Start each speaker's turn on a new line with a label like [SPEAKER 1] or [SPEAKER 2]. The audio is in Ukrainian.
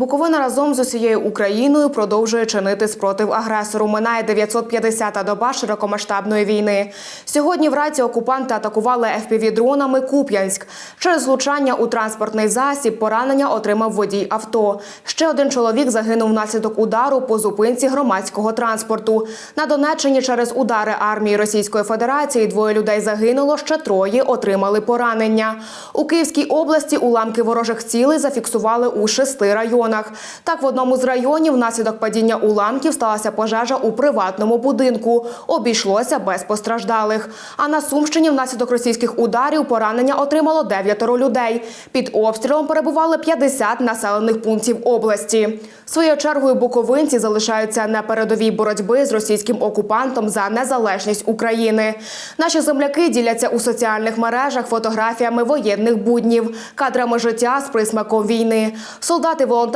[SPEAKER 1] Буковина разом з усією Україною продовжує чинити спротив агресору. Минає 950-та доба широкомасштабної війни. Сьогодні вранці окупанти атакували FPV-дронами Куп'янськ. Через влучання у транспортний засіб поранення отримав водій авто. Ще один чоловік загинув внаслідок удару по зупинці громадського транспорту. На Донеччині через удари армії Російської Федерації двоє людей загинуло, ще троє отримали поранення. У Київській області уламки ворожих цілей зафіксували у шести районах. Так, в одному з районів внаслідок падіння уламків сталася пожежа у приватному будинку. Обійшлося без постраждалих. А на Сумщині внаслідок російських ударів поранення отримало дев'ятеро людей. Під обстрілом перебували 50 населених пунктів області. Своєю чергою буковинці залишаються на передовій боротьби з російським окупантом за незалежність України. Наші земляки діляться у соціальних мережах фотографіями воєнних буднів, кадрами життя з присмаком війни. Солдати, волонтери,